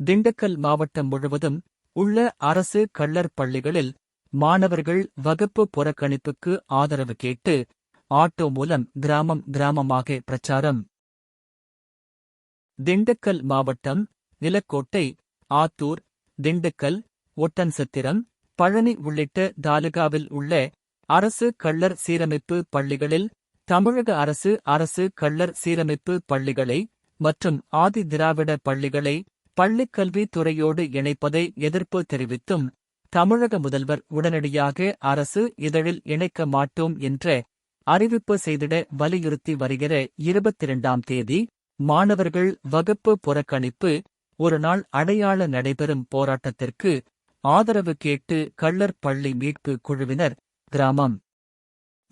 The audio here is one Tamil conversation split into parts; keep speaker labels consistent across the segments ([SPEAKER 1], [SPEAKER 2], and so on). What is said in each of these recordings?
[SPEAKER 1] திண்டுக்கல் மாவட்டம் முழுவதும் உள்ள அரசு கள்ளர் பள்ளிகளில் மாணவர்கள் வகுப்பு புறக்கணிப்புக்கு ஆதரவு கேட்டு ஆட்டோ மூலம் கிராமம் கிராமமாக பிரச்சாரம். திண்டுக்கல் மாவட்டம் நிலக்கோட்டை ஆத்தூர் திண்டுக்கல் ஒட்டன்சத்திரம் பழனி உள்ளிட்ட தாலுகாவில் உள்ள அரசு கள்ளர் சீரமைப்பு பள்ளிகளில் தமிழக அரசு அரசு கள்ளர் சீரமைப்பு பள்ளிகளை மற்றும் ஆதி திராவிட பள்ளிகளை பள்ளிக்கல்வி துறையோடு இணைப்பதை எதிர்ப்பு தெரிவித்தும் தமிழக முதல்வர் உடனடியாக அரசு இதழில் இணைக்க மாட்டோம் என்ற அறிவிப்பு செய்திட வலியுறுத்தி வருகிற இருபத்தி இரண்டாம் தேதி மாணவர்கள் வகுப்பு புறக்கணிப்பு ஒருநாள் அடையாள நடைபெறும் போராட்டத்திற்கு ஆதரவு கேட்டு கள்ளர் பள்ளி மீட்பு குழுவினர் கிராமம்.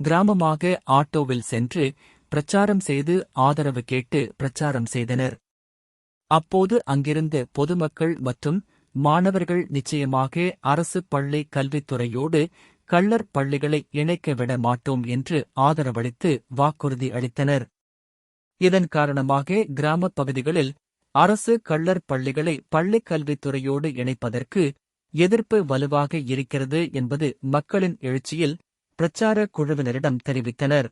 [SPEAKER 1] கிராமமாக ஆட்டோவில் சென்று பிரச்சாரம் செய்து ஆதரவு கேட்டு பிரச்சாரம் செய்தனர். அப்போது அங்கிருந்த பொதுமக்கள் மற்றும் மாணவர்கள் நிச்சயமாக அரசு பள்ளி கல்வித்துறையோடு கள்ளர் பள்ளிகளை இணைக்க விட மாட்டோம் என்று ஆதரவளித்து வாக்குறுதி அளித்தனர். இதன் காரணமாக கிராமப் பகுதிகளில் அரசு கள்ளர் பள்ளிகளை பள்ளிக் கல்வித்துறையோடு இணைப்பதற்கு எதிர்ப்பு வலுவாக இருக்கிறது என்பது மக்களின் எழுச்சியில் பிரச்சார குழுவினரிடம் தெரிவித்தனர்.